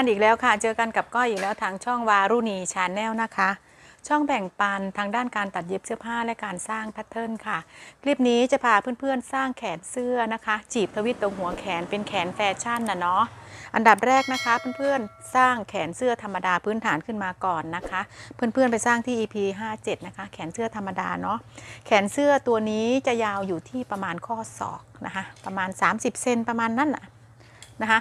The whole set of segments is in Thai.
กันอีกแล้วค่ะ เจอกันกับก้อยอีกแล้วทางช่องวารุณีชาแนลนะคะ ช่องแบ่งปันทางด้านการตัดเย็บเสื้อผ้าและการสร้างแพทเทิร์นค่ะ คลิปนี้จะพาเพื่อนๆสร้างแขนเสื้อนะคะ จีบทวิตตรงหัวแขนเป็นแขนแฟชั่นนะเนาะอันดับแรกนะคะเพื่อนๆสร้างแขนเสื้อธรรมดาพื้นฐานขึ้นมาก่อนนะคะ เพื่อนๆไปสร้างที่ EP 57 นะคะ แขนเสื้อธรรมดาเนาะแขนเสื้อตัวนี้จะยาวอยู่ที่ประมาณข้อศอกนะคะ ประมาณ 30เซนประมาณนั้นน่ะนะคะ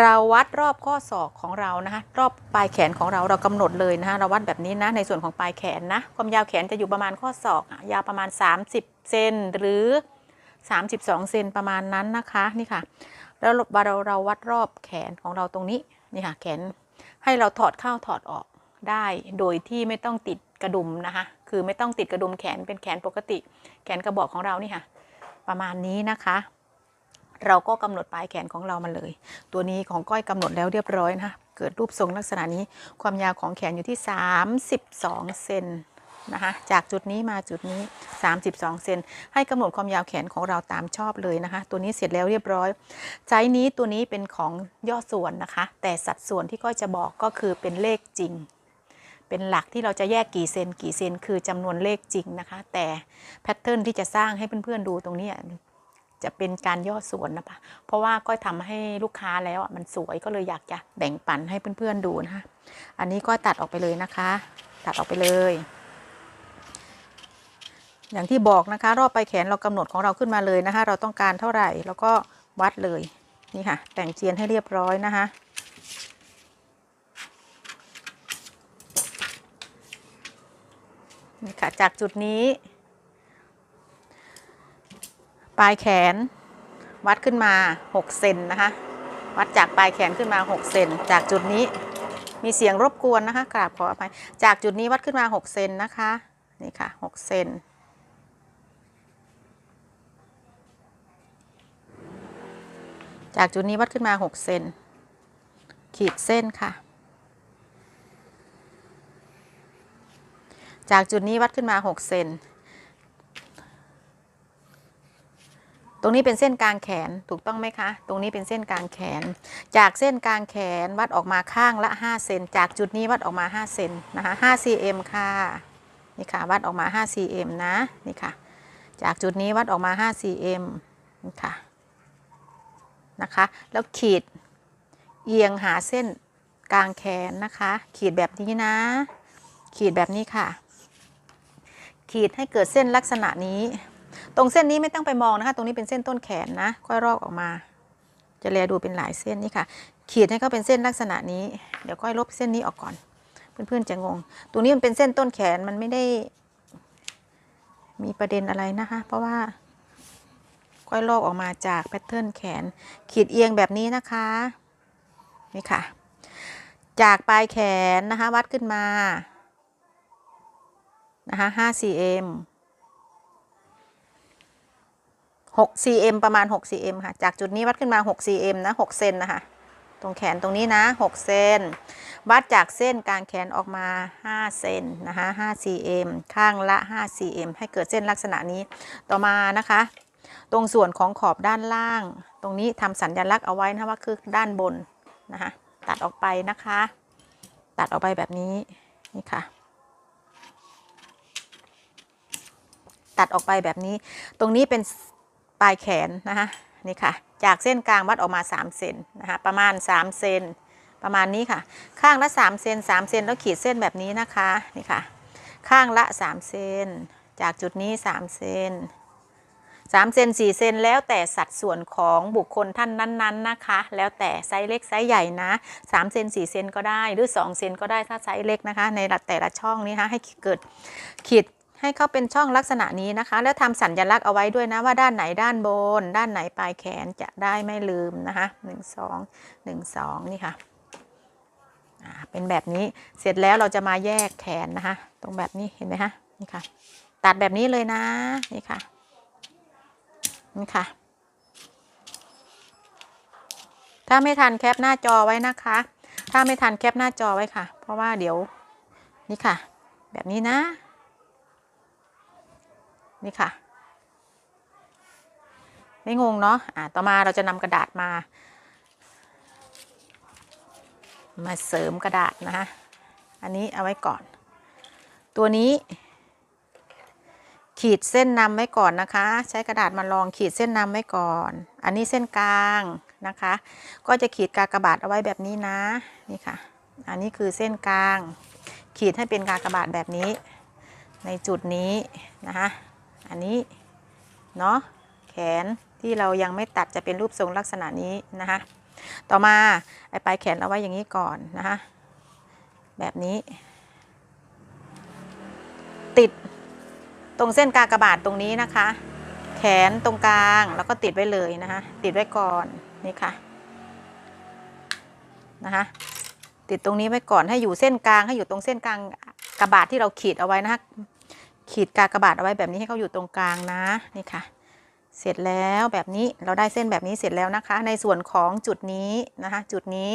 เราวัดรอบข้อศอกของเรานะคะรอบปลายแขนของเราเรากำหนดเลยนะคะเราวัดแบบนี้นะในส่วนของปลายแขนนะความยาวแขนจะอยู่ประมาณข้อศอกยาวประมาณ 30เซนหรือ 32เซนประมาณนั้นนะคะนี่ค่ะ แล้วเราเราวัดรอบแขนของเราตรงนี้นี่ค่ะแขนให้เราถอดเข้าถอดออกได้โดยที่ไม่ต้องติดกระดุมนะคะคือไม่ต้องติดกระดุมแขนเป็นแขนปกติ แขนกระบอกของเรานี่ค่ะ ประมาณนี้นะคะ เราก็กำหนดปลายแขนของเรามาเลย ตัวนี้ของก้อยกำหนดแล้วเรียบร้อยนะคะเกิดรูปทรงลักษณะนี้ความยาวของแขนอยู่ที่ 32เซนนะคะจากจุดนี้มาจุดนี้ 32 เซนให้กำหนดความยาวแขนของเราตามชอบเลยนะคะ ตัวนี้เสร็จแล้วเรียบร้อยไซส์นี้ตัวนี้เป็นของย่อส่วนนะคะ แต่สัดส่วนที่ก้อยจะบอกก็คือเป็นเลขจริง เป็นหลักที่เราจะแยกกี่เซนกี่เซนคือจำนวนเลขจริงนะคะ แต่แพทเทิร์นที่จะสร้างให้เพื่อนๆดูตรงนี้ จะเป็นการย่อส่วนนะคะเพราะว่าก้อยทำให้ลูกค้าแล้วอะมันสวยก็เลยอยากจะแบ่งปันให้เพื่อนๆดูนะคะอันนี้ก็ตัดออกไปเลยนะคะ ตัดออกไปเลย อย่างที่บอกนะคะ รอบไปแขนเรากำหนดของเราขึ้นมาเลยนะคะ เราต้องการเท่าไหร่แล้วก็วัดเลยนี่ค่ะ แต่งเจียนให้เรียบร้อยนะคะนี่ค่ะจากจุดนี้ ปลายแขน วัดขึ้นมา 6 เซนนะคะ วัดจากปลายแขนขึ้นมา 6 เซน จากจุดนี้มีเสียงรบกวนนะคะ กราบขออภัย จากจุดนี้วัดขึ้นมา 6 เซนนะคะ นี่ค่ะ 6 เซนจากจุดนี้วัดขึ้นมา 6 เซน ขีดเส้นค่ะ จากจุดนี้วัดขึ้นมา 6 เซน ตรงนี้เป็นเส้นกลางแขนถูกต้องไหมคะ ตรงนี้เป็นเส้นกลางแขน จากเส้นกลางแขนวัดออกมาข้างละ5เซนจากจุดนี้วัดออกมา5เซนนะคะ5 cm ค่ะนี่ค่ะ วัดออกมา5 cm นะนี่ค่ะ จากจุดนี้วัดออกมา5 cm นี่ค่ะนะคะ แล้วขีดเอียงหาเส้นกลางแขนนะคะ ขีดแบบนี้นะ ขีดแบบนี้ค่ะ ขีดให้เกิดเส้นลักษณะนี้ ตรงเส้นนี้ไม่ต้องไปมองนะคะ ตรงนี้เป็นเส้นต้นแขนนะ ค่อยรอกออกมา จะแลดูเป็นหลายเส้นนี่ค่ะ ขีดให้เขาเป็นเส้นลักษณะนี้ เดี๋ยวก้อยลบเส้นนี้ออกก่อน เพื่อนๆจะงง ตรงนี้มันเป็นเส้นต้นแขนมันไม่ได้ มีประเด็นอะไรนะคะ เพราะว่าก้อยลอกออกมาจากแพทเทิร์นแขน ขีดเอียงแบบนี้นะคะ นี่ค่ะ จากปลายแขนนะคะ วัดขึ้นมา นะคะ 5 cm 6 cm ประมาณ 6 cm ค่ะ จากจุดนี้วัดขึ้นมา 6 cm นะ 6 เซนนะคะ ตรงแขนตรงนี้นะ 6 เซน วัดจากเส้นกลางแขนออกมา 5 เซนนะคะ 5 cm ข้างละ 5 cm ให้เกิดเส้นลักษณะนี้ ต่อมานะคะ ตรงส่วนของขอบด้านล่าง ตรงนี้ทำสัญลักษณ์เอาไว้นะว่าคือด้านบนนะคะ ตัดออกไปนะคะ ตัดออกไปแบบนี้ นี่ค่ะตัดออกไปแบบนี้ ตรงนี้เป็น ลายแขนนะคะนี่ค่ะ จากเส้นกลางวัดออกมา 3 เซนนะคะประมาณ 3 เซนประมาณนี้ค่ะ ข้างละ 3 เซน3 เซนแล้วขีดเส้นแบบนี้นะคะนี่ค่ะ ข้างละ 3 เซนจากจุดนี้ 3 เซน3เซน4เซนแล้วแต่สัดส่วนของบุคคลท่านนั้นๆนะคะ แล้วแต่ไซส์เล็กไซส์ใหญ่นะ3เซน4เซนก็ได้หรือ 2 เซนก็ได้ถ้าไซส์เล็กนะคะ ในแต่ละช่องนี้นะให้เกิดขีด ให้เขาเป็นช่องลักษณะนี้นะคะ แล้วทำสัญลักษณ์เอาไว้ด้วยนะว่าด้านไหนด้านบน ด้านไหนปลายแขนจะได้ไม่ลืมนะคะหนึ่งสองหนึ่งสองนี่ค่ะเป็นแบบนี้เสร็จแล้วเราจะมาแยกแขนนะคะ ตรงแบบนี้เห็นไหมคะนี่ค่ะ ตัดแบบนี้เลยนะนี่ค่ะนี่ค่ะ ถ้าไม่ทันแคปหน้าจอไว้นะคะ ถ้าไม่ทันแคปหน้าจอไว้ค่ะ เพราะว่าเดี๋ยวนี่ค่ะ แบบนี้นะ นี่ค่ะ ไม่งงเนาะอ่าต่อมาเราจะนำกระดาษมา มาเสริมกระดาษนะคะอันนี้เอาไว้ก่อน ตัวนี้ ขีดเส้นนำไว้ก่อนนะคะ ใช้กระดาษมาลองขีดเส้นนำไว้ก่อน อันนี้เส้นกลางนะคะ ก็จะขีดกากบาทเอาไว้แบบนี้นะนี่ค่ะ อันนี้คือเส้นกลาง ขีดให้เป็นกากบาทแบบนี้ ในจุดนี้นะคะ อันนี้เนาะแขนที่เรายังไม่ตัดจะเป็นรูปทรงลักษณะนี้นะคะต่อมาไอ้ปลายแขนเอาไว้อย่างนี้ก่อนนะคะแบบนี้ ติดตรงเส้นกากบาทตรงนี้นะคะ แขนตรงกลางแล้วก็ติดไว้เลยนะคะติดไว้ก่อนนี่ค่ะนะคะติดตรงนี้ไว้ก่อนให้อยู่เส้นกลางให้อยู่ตรงเส้นกลางกระบาดที่เราขีดเอาไว้นะคะ ขีดกากบาทเอาไว้แบบนี้ให้เขาอยู่ตรงกลางนะนี่ค่ะ เสร็จแล้วแบบนี้เราได้เส้นแบบนี้เสร็จแล้วนะคะ ในส่วนของจุดนี้นะคะ จุดนี้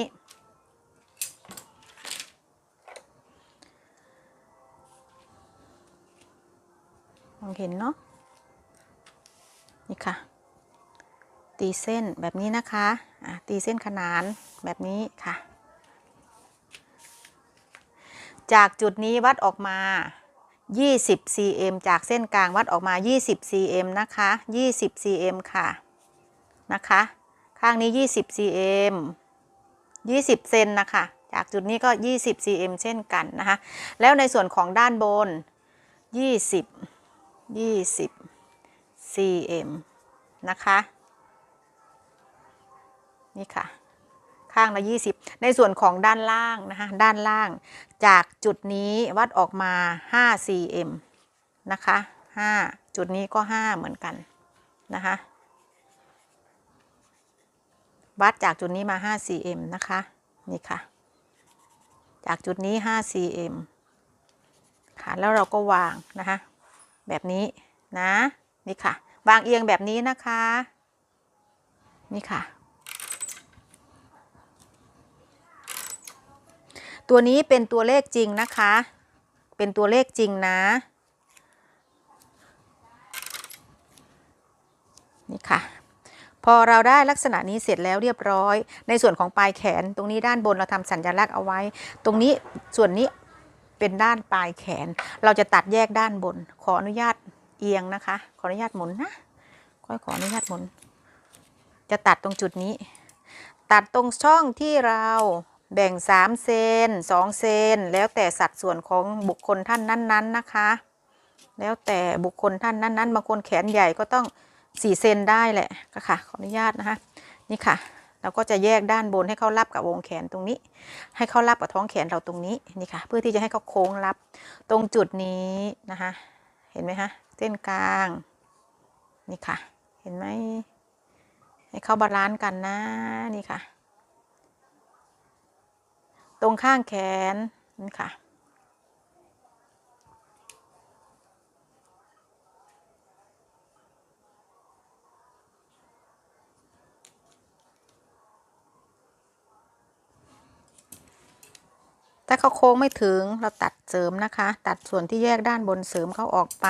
มองเห็นเนาะนี่ค่ะ ตีเส้นแบบนี้นะคะะตีเส้นขนานแบบนี้ค่ะ จากจุดนี้วัดออกมา 20 cm จากเส้นกลางวัดออกมา 20 cm นะคะ 20 cm ค่ะ นะคะ ข้างนี้ 20 cm 20 เซนนะคะ จากจุดนี้ก็ 20 cm เช่นกันนะคะ แล้วในส่วนของด้านบน 20 20 cm นะคะ นี่ค่ะ ข้างละ 20 ในส่วนของด้านล่างนะคะด้านล่างจากจุดนี้วัดออกมา 5 cm นะคะ5จุดนี้ก็ 5 เหมือนกันนะคะวัดจากจุดนี้มา 5 cm นะคะนี่ค่ะ จากจุดนี้ 5 cm ค่ะแล้วเราก็วางนะคะแบบนี้นะนี่ค่ะ วางเอียงแบบนี้นะคะ นี่ค่ะ ตัวนี้เป็นตัวเลขจริงนะคะ เป็นตัวเลขจริงนะ นี่ค่ะ พอเราได้ลักษณะนี้เสร็จแล้วเรียบร้อย ในส่วนของปลายแขนตรงนี้ด้านบนเราทำสัญลักษณ์เอาไว้ ตรงนี้ส่วนนี้เป็นด้านปลายแขน เราจะตัดแยกด้านบน ขออนุญาตเอียงนะคะ ขออนุญาตหมุนนะค่อยขออนุญาตหมุน จะตัดตรงจุดนี้ ตัดตรงช่องที่เรา แบ่ง3เซน2เซนแล้วแต่สัดส่วนของบุคคลท่านนั้นๆนะคะ แล้วแต่บุคคลท่านนั้นๆบางคนแขนใหญ่ก็ต้อง4เซนได้แหละก็ค่ะขออนุญาตนะคะนี่ค่ะเราก็จะแยกด้านบนให้เขารับกับวงแขนตรงนี้ ให้เขารับกับท้องแขนเราตรงนี้นี่ค่ะ เพื่อที่จะให้เขาโค้งรับตรงจุดนี้นะคะ เห็นไหมคะเส้นกลางนี่ค่ะ เห็นไหมให้เขาบาลานซ์กันนะนี่ค่ะ ตรงข้างแขนนี่ค่ะ ถ้าเขาโค้งไม่ถึงเราตัดเสริมนะคะ ตัดส่วนที่แยกด้านบนเสริมเขาออกไป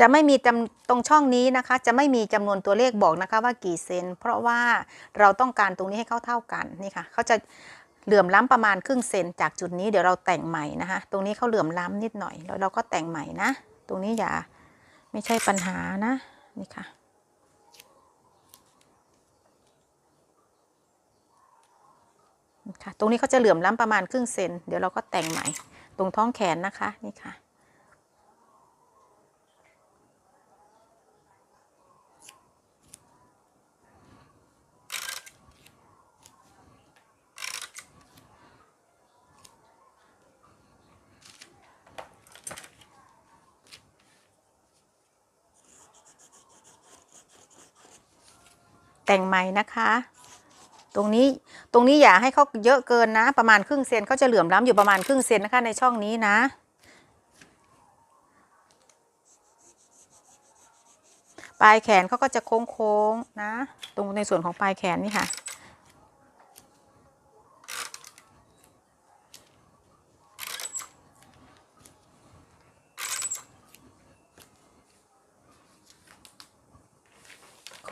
จะไม่มีตรงช่องนี้นะคะ จะไม่มีจำนวนตัวเลขบอกนะคะว่ากี่เซน เพราะว่าเราต้องการตรงนี้ให้เข้าเท่ากันนี่ค่ะเขาจะเหลื่อมล้ำประมาณครึ่งเซนจากจุดนี้เดี๋ยวเราแต่งใหม่นะคะ ตรงนี้เขาเหลื่อมล้ำนิดหน่อยแล้วเราก็แต่งใหม่นะ ตรงนี้อย่าไม่ใช่ปัญหานะนี่ค่ะค่ะตรงนี้เขาจะเหลื่อมล้ำประมาณครึ่งเซน เดี๋ยวเราก็แต่งใหม่ ตรงท้องแขนนะคะ นี่ค่ะ แต่งใหม่นะคะ ตรงนี้ตรงนี้อย่าให้เขาเยอะเกินนะ ประมาณครึ่งเซนเขาจะเหลื่อมล้ำอยู่ประมาณครึ่งเซนนะคะในช่องนี้นะ ปลายแขนเขาก็จะโค้งๆนะ ตรงในส่วนของปลายแขนนี่ค่ะ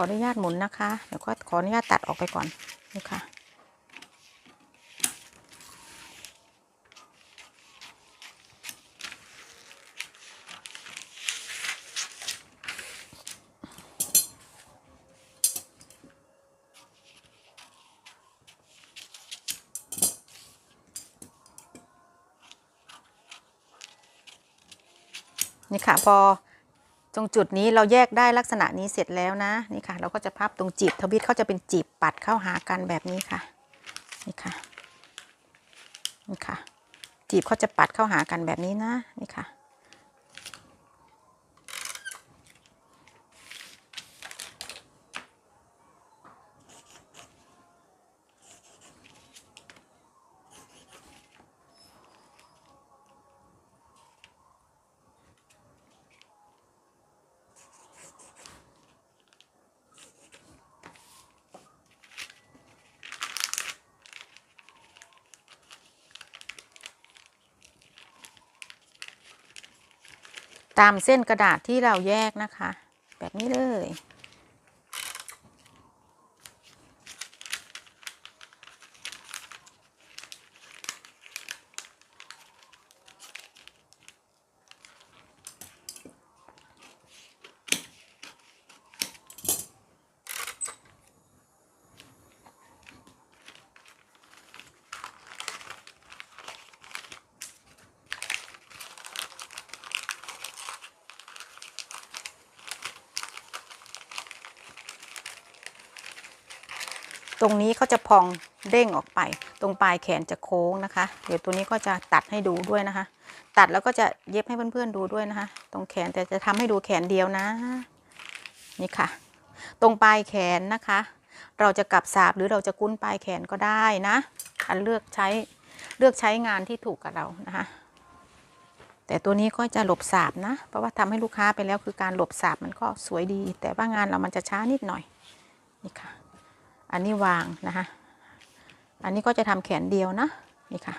ออนุญาตหมุนนะคะ เดี๋ยวก็ขออนุญาตตัดออกไปก่อนนี่ค่ะ นี่ค่ะพอตรงจุดนี้เราแยกได้ลักษณะนี้เสร็จแล้วนะนี่ค่ะ เราก็จะพับตรงจีบทวิตเขาจะเป็นจีบปัดเข้าหากันแบบนี้ค่ะ นี่ค่ะ นี่ค่ะ จีบเขาจะปัดเข้าหากันแบบนี้นะ นี่ค่ะ ตามเส้นกระดาษที่เราแยกนะคะ แบบนี้เลย ตรงนี้เขาจะพองเด้งออกไป ตรงปลายแขนจะโค้งนะคะ เดี๋ยวตัวนี้ก็จะตัดให้ดูด้วยนะคะ ตัดแล้วก็จะเย็บให้เพื่อนๆดูด้วยนะคะ ตรงแขนแต่จะทำให้ดูแขนเดียวนะ นี่ค่ะ ตรงปลายแขนนะคะ เราจะกลับสาบหรือเราจะกุ้นปลายแขนก็ได้นะอันเลือกใช้เลือกใช้งานที่ถูกกับเรานะคะ แต่ตัวนี้ก็จะหลบสาบนะ เพราะว่าทำให้ลูกค้าไปแล้วคือการหลบสาบมันก็สวยดี แต่ว่างานเรามันจะช้านิดหน่อยนี่ค่ะ อันนี้วางนะคะ อันนี้ก็จะทำแขนเดียวนะนี่ค่ะ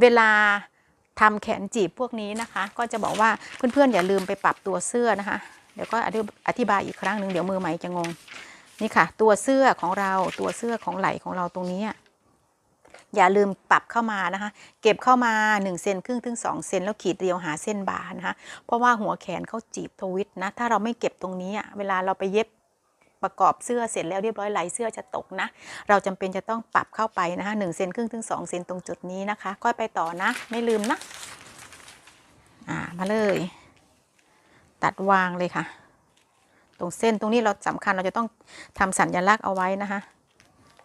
เวลาทำแขนจีบพวกนี้นะคะ ก็จะบอกว่าเพื่อนๆอย่าลืมไปปรับตัวเสื้อนะคะ เดี๋ยวก็อธิบายอีกครั้งหนึ่งเดี๋ยวมือใหม่จะงงนี่ค่ะ ตัวเสื้อของเราตัวเสื้อของไหล่ของเราตรงนี้ อย่าลืมปรับเข้ามานะคะ เก็บเข้ามา1เซนครึ่งถึง2เซนแล้วขีดเรียวหาเส้นบาร์นะคะเพราะว่าหัวแขนเขาจีบทวิตนะ ถ้าเราไม่เก็บตรงนี้เวลาเราไปเย็บ ประกอบเสื้อเสร็จแล้วเรียบร้อยไหลเสื้อจะตกนะ เราจำเป็นจะต้องปรับเข้าไปนะคะหนึ่งเซนครึ่งถึงสองเซนตรงจุดนี้นะคะก้อยไปต่อนะ ไม่ลืมนะ อ่ามาเลย ตัดวางเลยค่ะ ตรงเส้นตรงนี้เราสำคัญเราจะต้องทำสัญลักษณ์เอาไว้นะคะ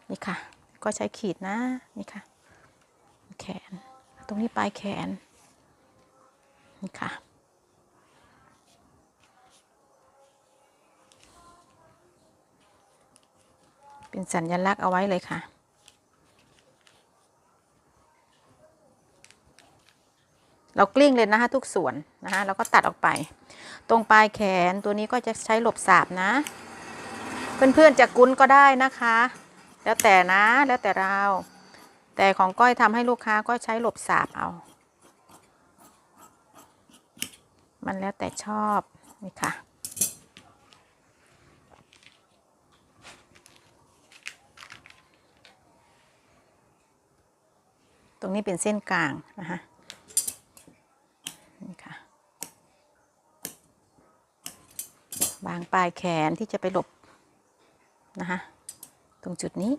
นี่ค่ะ ก็ใช้ขีดนะนี่ค่ะ แขน ตรงนี้ปลายแขนนี่ค่ะ เป็นสัญลักษณ์เอาไว้เลยค่ะ เรากลิ้งเลยนะคะทุกส่วนนะคะแล้วก็ตัดออกไป ตรงปลายแขนตัวนี้ก็จะใช้หลบสาบนะ เพื่อนๆจะกุ้นก็ได้นะคะ แล้วแต่นะแล้วแต่เรา แต่ของก้อยทำให้ลูกค้าก็ใช้หลบสาบเอา มันแล้วแต่ชอบนี่ค่ะ ตรงนี้เป็นเส้นกลางนะคะนี่ค่ะวางปลายแขนที่จะไปหลบนะคะตรงจุดนี้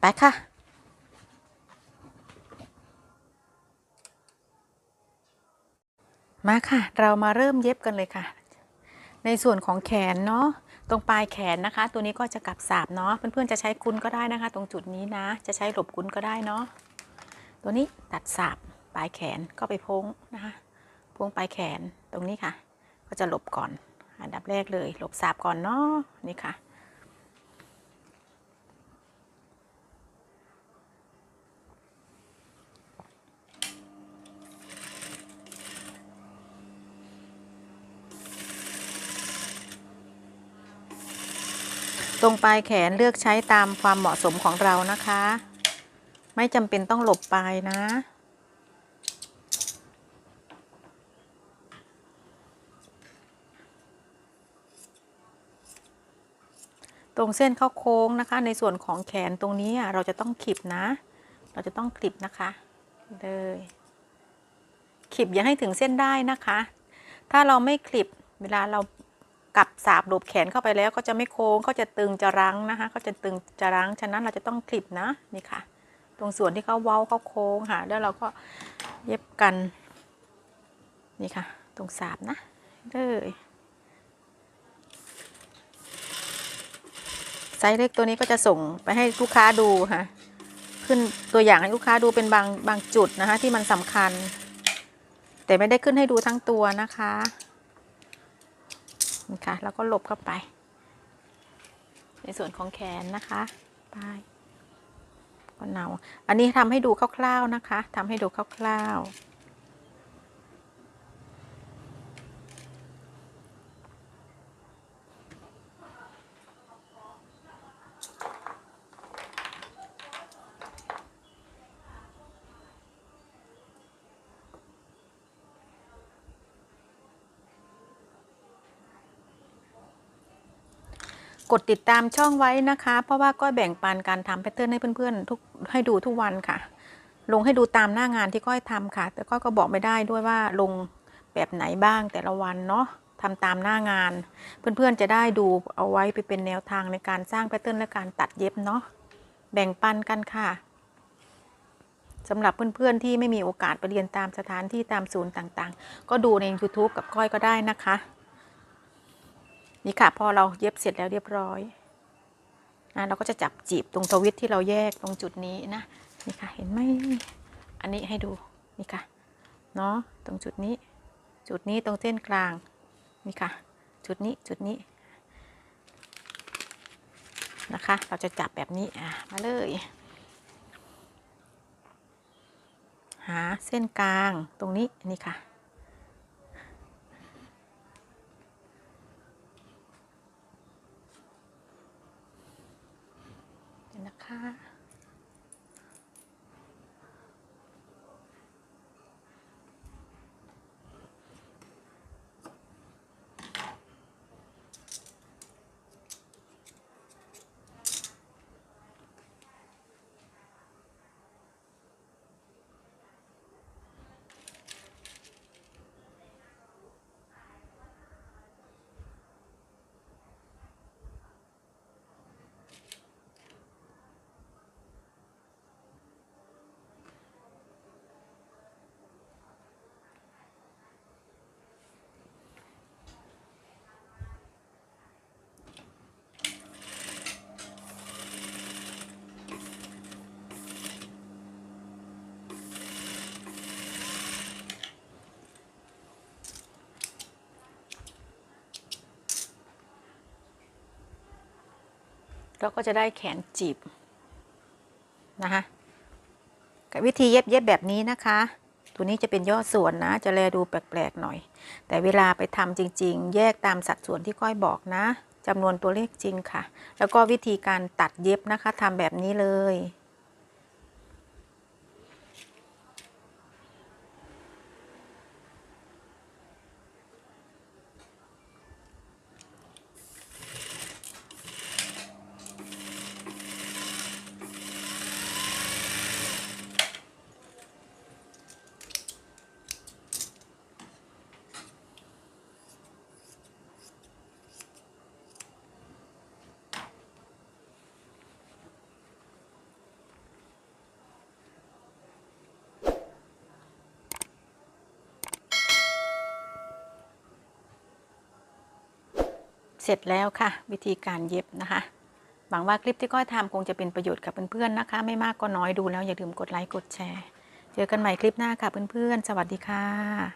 ไปค่ะ มาค่ะ เรามาเริ่มเย็บกันเลยค่ะ ในส่วนของแขนเนาะตรงปลายแขนนะคะ ตัวนี้ก็จะกลับสาบเนาะเพื่อนๆจะใช้กุนก็ได้นะคะ ตรงจุดนี้นะ จะใช้หลบกุนก็ได้เนาะตัวนี้ตัดสาบปลายแขนก็ไปพ้งนะคะพ้งปลายแขนตรงนี้ค่ะ ก็จะหลบก่อนอันดับแรกเลย หลบสาบก่อนเนาะนี่ค่ะ ตรงปลายแขนเลือกใช้ตามความเหมาะสมของเรานะคะ ไม่จำเป็นต้องหลบปลายนะ ตรงเส้นเข้าโค้งนะคะ ในส่วนของแขนตรงนี้เราจะต้องขีบนะ เราจะต้องคลิปนะคะเลยขีบอย่าให้ถึงเส้นได้นะคะ ถ้าเราไม่คลิปเวลาเรา กับสาบหลบแขนเข้าไปแล้วก็จะไม่โค้งก็จะตึงจะรั้งนะคะก็จะตึงจะรั้งฉะนั้นเราจะต้องคลิปนะนี่ค่ะ ตรงส่วนที่เขาเว้าเขาโค้งค่ะ แล้วเราก็เย็บกันนี่ค่ะ ตรงสาบนะเลยไซส์เล็กตัวนี้ก็จะส่งไปให้ลูกค้าดูค่ะ ขึ้นตัวอย่างให้ลูกค้าดูเป็นบางบางจุดนะคะที่มันสำคัญ แต่ไม่ได้ขึ้นให้ดูทั้งตัวนะคะ นะคะแล้วก็หลบเข้าไป ในส่วนของแขนนะคะไปก็เนาอันนี้ทำให้ดูคร่าวๆนะคะทำให้ดูคร่าวๆ กดติดตามช่องไว้นะคะ เพราะว่าก็แบ่งปันการทำแพทเทิร์นให้เพื่อนๆทุกให้ดูทุกวันค่ะ ลงให้ดูตามหน้างานที่ก้อยทำค่ะ แต่ก้อยก็บอกไม่ได้ด้วยว่าลงแบบไหนบ้างแต่ละวันเนาะทำตามหน้างาน เพื่อนๆจะได้ดูเอาไว้ไปเป็นแนวทางในการสร้างแพทเทิร์นและการตัดเย็บเนาะแบ่งปันกันค่ะสำหรับเพื่อนๆที่ไม่มีโอกาสไปเรียนตามสถานที่ตามศูนย์ต่างๆ ก็ดูใน YouTube กับก้อยก็ได้นะคะ นี่ค่ะพอเราเย็บเสร็จแล้วเรียบร้อยนะเราก็จะจับจีบตรงทวิตที่เราแยกตรงจุดนี้นะนี่ค่ะเห็นไหมอันนี้ให้ดูนี่ค่ะเนาะตรงจุดนี้ จุดนี้ตรงเส้นกลางนี่ค่ะ จุดนี้จุดนี้นะคะ เราจะจับแบบนี้อะมาเลย หาเส้นกลางตรงนี้นี่ค่ะ เราก็จะได้แขนจีบนะคะกับวิธีเย็บเย็บแบบนี้นะคะ ตัวนี้จะเป็นยอดส่วนนะ จะแลดูแปลกๆหน่อย แต่เวลาไปทำจริง ๆ แยกตามสัดส่วนที่ก้อยบอกนะจำนวนตัวเลขจริงค่ะ แล้วก็วิธีการตัดเย็บนะคะทำแบบนี้เลย เสร็จแล้วค่ะ วิธีการเย็บนะคะ หวังว่าคลิปที่ก้อยทำคงจะเป็นประโยชน์กับเพื่อนๆนะคะ ไม่มากก็น้อยดูแล้วอย่าลืมกดไลค์กดแชร์ เจอกันใหม่คลิปหน้าค่ะเพื่อนๆ สวัสดีค่ะ